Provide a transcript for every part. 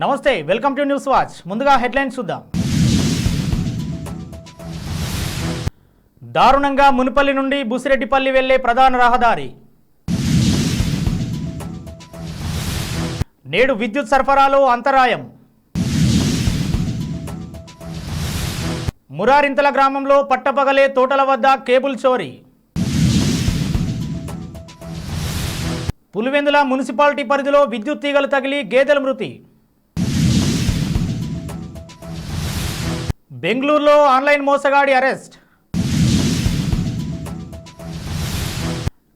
నమస్తే welcome to news watch. ముందుగా headlines చూద్దాం. దారుణంగా మునిపల్లి నుండి బుసిరెడ్డిపల్లి వెళ్ళే ప్రధాన రహదారి. నేడు విద్యుత్ సరఫరాలో అంతరాయం. మురారింతల గ్రామంలో పట్టపగలే తోటల వద్ద కేబుల్ చోరీ. పులివెందుల మున్సిపాలిటీ పరిధిలో విద్యుత్ తీగలు తగిలి గేదెల మృతి. బెంగళూరులో ఆన్లైన్ మోసగాడి అరెస్ట్.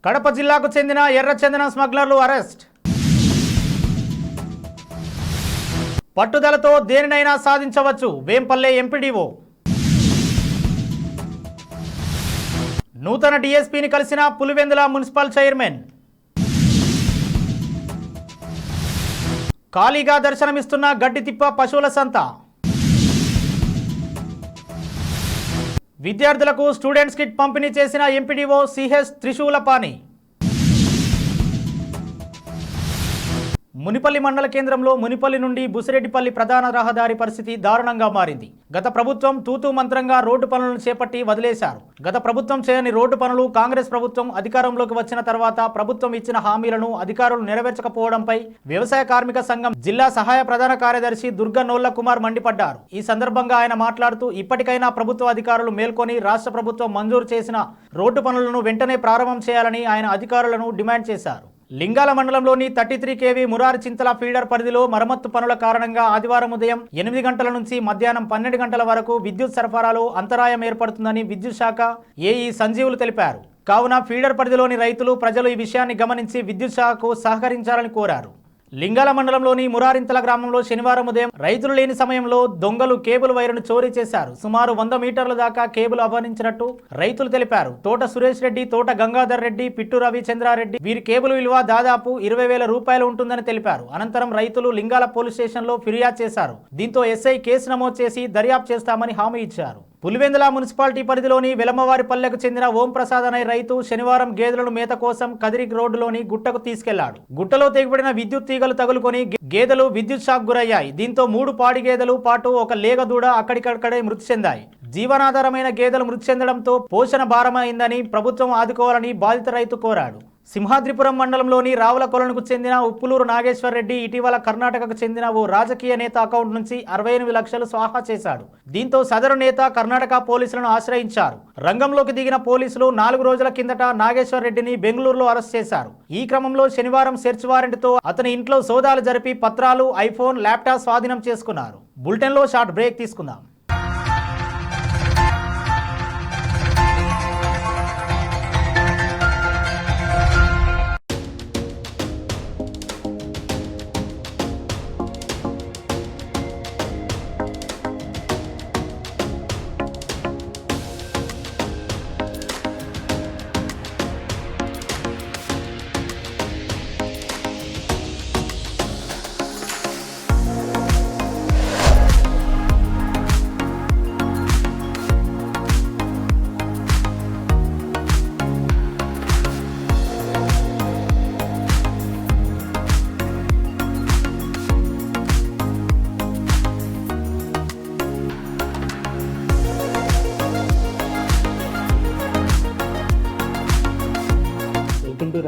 కడప జిల్లాకు చెందిన ఎర్రచందన స్మగ్లర్లు అరెస్ట్. పట్టుదలతో దేనినైనా సాధించవచ్చు. వేంపల్లె ఎంపీడీఓ. నూతన డీఎస్పీని కలిసిన పులివెందుల మున్సిపల్ చైర్మన్. ఖాళీగా దర్శనమిస్తున్న గడ్డితిప్ప పశువుల సంత. విద్యార్థులకు స్టూడెంట్స్ కిట్ పంపిణీ చేసిన ఎంపీడీఓ సిహెచ్ త్రిశూలపాణి. మునిపల్లి మండల కేంద్రంలో మునిపల్లి నుండి బుసిరెడ్డిపల్లి ప్రధాన రహదారి పరిస్థితి దారుణంగా మారింది. గత ప్రభుత్వం తూతూ మంత్రంగా రోడ్డు పనులను చేపట్టి వదిలేశారు. గత ప్రభుత్వం చేయని రోడ్డు పనులు కాంగ్రెస్ ప్రభుత్వం అధికారంలోకి వచ్చిన తర్వాత ప్రభుత్వం ఇచ్చిన హామీలను అధికారులు నెరవేర్చకపోవడంపై వ్యవసాయ కార్మిక సంఘం జిల్లా సహాయ ప్రధాన కార్యదర్శి దుర్గా నోళ్ళ కుమార్ మండిపడ్డారు. ఈ సందర్భంగా ఆయన మాట్లాడుతూ ఇప్పటికైనా ప్రభుత్వ అధికారులు మేల్కొని రాష్ట్ర ప్రభుత్వం మంజూరు చేసిన రోడ్డు పనులను వెంటనే ప్రారంభం చేయాలని ఆయన అధికారులను డిమాండ్ చేశారు. లింగాల మండలంలోని thirty three KV Murari Chintala feeder పరిధిలో మరమ్మత్తు పనుల కారణంగా ఆదివారం ఉదయం ఎనిమిది గంటల నుంచి మధ్యాహ్నం పన్నెండు గంటల వరకు విద్యుత్ సరఫరాలో అంతరాయం ఏర్పడుతుందని విద్యుత్ శాఖ ఏఈ సంజీవులు తెలిపారు. కావున ఫీడర్ పరిధిలోని రైతులు ప్రజలు ఈ విషయాన్ని గమనించి విద్యుత్ శాఖకు సహకరించాలని కోరారు. లింగాల మండలంలోని మురారింతల గ్రామంలో శనివారం ఉదయం రైతులు లేని సమయంలో దొంగలు కేబుల్ వైరును చోరీ చేశారు. సుమారు వంద మీటర్ల దాకా కేబుల్ అపహరించినట్టు రైతులు తెలిపారు. తోట సురేష్ రెడ్డి తోట గంగాధర్ రెడ్డి పిట్టు రవిచంద్రారెడ్డి వీరి కేబుల్ విలువ దాదాపు ఇరవై వేల రూపాయలు ఉంటుందని తెలిపారు. అనంతరం రైతులు లింగాల పోలీస్ స్టేషన్లో ఫిర్యాదు చేశారు. దీంతో ఎస్ఐ కేసు నమోదు చేసి దర్యాప్తు చేస్తామని హామీ ఇచ్చారు. పులివెందుల మున్సిపాలిటీ పరిధిలోని వెలమవారిపల్లెకు చెందిన ఓం ప్రసాద్ అనే రైతు శనివారం గేదెలను మేత కోసం కదిరి రోడ్డులోని గుట్టకు తీసుకెళ్ళాడు. గుట్టలో తెగిపడిన విద్యుత్ తీగలు తగులుకొని గేదెలు విద్యుత్ షాక్ గురయ్యాయి. దీంతో మూడు పాడి గేదెలు పాటు ఒక లేగ దూడ అక్కడికక్కడే మృతి చెందాయి. జీవనాధారమైన గేదెలు మృతి చెందడంతో పోషణ భారమైందని ప్రభుత్వం ఆదుకోవాలని బాధిత రైతు కోరాడు. సింహాద్రిపురం మండలంలోని రావులకొలనుకు చెందిన ఉప్పులూరు నాగేశ్వర్ రెడ్డి ఇటీవల కర్ణాటకకు చెందిన ఓ రాజకీయ నేత అకౌంట్ నుంచి అరవై ఎనిమిది లక్షలు స్వాహా చేశాడు. దీంతో సదరు నేత కర్ణాటక పోలీసులను ఆశ్రయించారు. రంగంలోకి దిగిన పోలీసులు నాలుగు రోజుల కిందట నాగేశ్వర్ రెడ్డిని బెంగళూరులో అరెస్ట్ చేశారు. ఈ క్రమంలో శనివారం సెర్చ్ వారెంట్తో అతని ఇంట్లో సోదాలు జరిపి పత్రాలు ఐఫోన్ ల్యాప్టాప్ స్వాధీనం చేసుకున్నారు. బులెటిన్లో షార్ట్ బ్రేక్ తీసుకుందాం.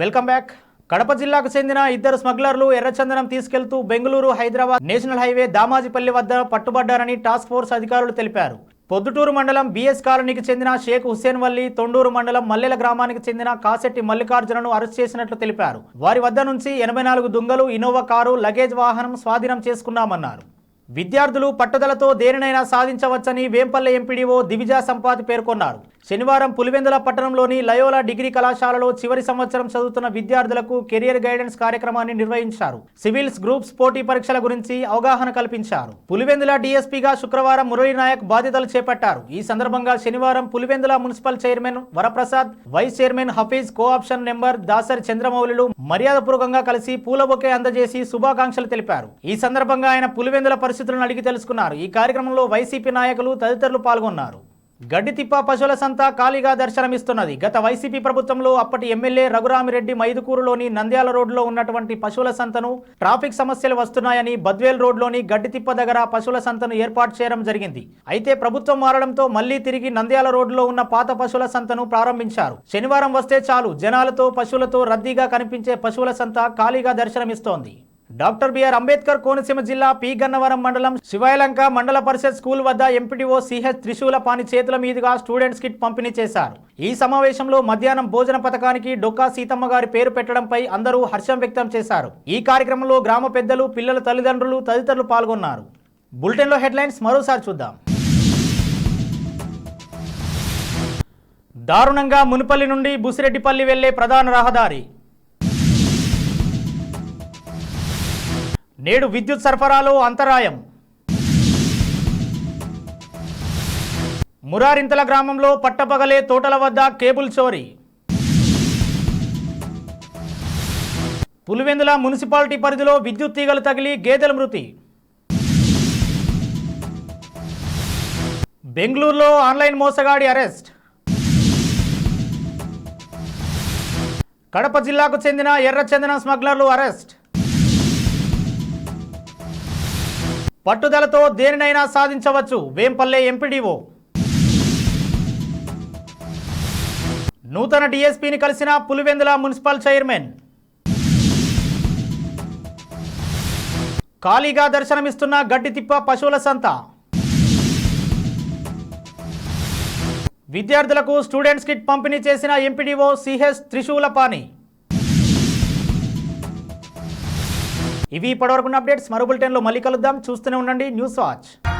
Welcome back. Kadapa జిల్లాకు చెందిన ఇద్దరు స్మగ్లర్లు ఎర్రచందనం తీసుకెళ్తూ బెంగళూరు హైదరాబాద్ నేషనల్ హైవే దామాజిపల్లి వద్ద పట్టుబడ్డారని టాస్క్ ఫోర్స్ అధికారులు తెలిపారు. పొద్దుటూరు మండలం బిఎస్ కాలనీకి చెందిన షేక్ హుస్సేన్ వల్లి తొండూరు మండలం మల్లెల గ్రామానికి చెందిన కాసెట్టి మల్లికార్జునను అరెస్ట్ చేసినట్లు తెలిపారు. వారి వద్ద నుంచి ఎనభై నాలుగు దుంగలు ఇన్నోవా కారు లగేజ్ వాహనం స్వాధీనం చేసుకున్నామన్నారు. విద్యార్థులు పట్టుదలతో దేనినైనా సాధించవచ్చని వేంపల్లె ఎంపీడీఓ దివిజా సంపాద్ పేర్కొన్నారు. శనివారం పులివెందుల పట్టణంలోని లయోలా డిగ్రీ కళాశాలలో చివరి సంవత్సరం చదువుతున్న విద్యార్థులకు కెరియర్ గైడెన్స్ కార్యక్రమాన్ని నిర్వహించారు. సివిల్స్ గ్రూప్స్ పోటీ పరీక్షల గురించి అవగాహన కల్పించారు. పులివెందుల డీఎస్పీగా శుక్రవారం మురళీ నాయక్ బాధ్యతలు చేపట్టారు. ఈ సందర్భంగా శనివారం Pulivendula municipal chairman Varaprasad vice chairman Hafeez co option member Dasari Chandramoululu మర్యాదపూర్వకంగా కలిసి పూల బొకే అందజేసి శుభాకాంక్షలు తెలిపారు. ఈ సందర్భంగా ఆయన పులివెందుల పరిస్థితులను అడిగి తెలుసుకున్నారు. ఈ కార్యక్రమంలో వైసీపీ నాయకులు తదితరులు పాల్గొన్నారు. గడ్డితిప్ప పశువుల సంత ఖాళీగా దర్శనమిస్తున్నది. గత వైసీపీ ప్రభుత్వంలో అప్పటి ఎమ్మెల్యే రఘురామిరెడ్డి మైదుకూరులోని నంద్యాల రోడ్లో ఉన్నటువంటి పశువుల సంతను ట్రాఫిక్ సమస్యలు వస్తున్నాయని బద్వేల్ రోడ్లోని గడ్డితిప్ప దగ్గర పశువుల సంతను ఏర్పాటు చేయడం జరిగింది. అయితే ప్రభుత్వం మారడంతో మళ్ళీ తిరిగి నంద్యాల రోడ్లో ఉన్న పాత పశువుల సంతను ప్రారంభించారు. శనివారం వస్తే చాలు జనాలతో పశువులతో రద్దీగా కనిపించే పశువుల సంత ఖాళీగా దర్శనమిస్తోంది. Doctor B R Ambedkar Konaseema జిల్లా పి గన్నవరం మండలం శివాయలంక మండల పరిషత్ స్కూల్ వద్ద ఎంపీటీఓ సిహెచ్ త్రిశూలపాణి చేతుల మీదుగా స్టూడెంట్స్ కిట్ పంపిణీ చేశారు. ఈ సమావేశంలో మధ్యాహ్నం భోజన పథకానికి డొక్కా సీతమ్మ గారి పేరు పెట్టడంపై అందరూ హర్షం వ్యక్తం చేశారు. ఈ కార్యక్రమంలో గ్రామ పెద్దలు పిల్లల తల్లిదండ్రులు తదితరులు పాల్గొన్నారు. బులెటిన్లో హెడ్లైన్స్ మరోసారి చూద్దాం. దారుణంగా మునిపల్లి నుండి బుసిరెడ్డిపల్లి వెళ్ళే ప్రధాన రహదారి నేడు విద్యుత్ సరఫరాలో అంతరాయం. మురారింతల గ్రామంలో పట్టపగలే తోటల వద్ద కేబుల్ చోరీ. పులివెందుల మున్సిపాలిటీ పరిధిలో విద్యుత్ తీగలు తగిలి గేదెల మృతి. బెంగళూరులో ఆన్లైన్ మోసగాడి అరెస్ట్. కడప జిల్లాకు చెందిన ఎర్రచందనం స్మగ్లర్లు అరెస్ట్. పట్టుదలతో దేనినైనా సాధించవచ్చు. వేంపల్లె ఎంపీడీఓ. నూతన డీఎస్పీని కలిసిన పులివెందుల మున్సిపల్ చైర్మన్. ఖాళీగా దర్శనమిస్తున్న గడ్డితిప్ప పశువుల సంత. విద్యార్థులకు స్టూడెంట్స్ కిట్ పంపిణీ చేసిన ఎంపీడీఓ సిహెచ్ త్రిశూలపాణి. ఇవి ఇప్పటివరకున్న అప్డేట్స్ మరో బులెటిన్లో మళ్ళీ కలుద్దాం. చూస్తూనే ఉండండి. News watch.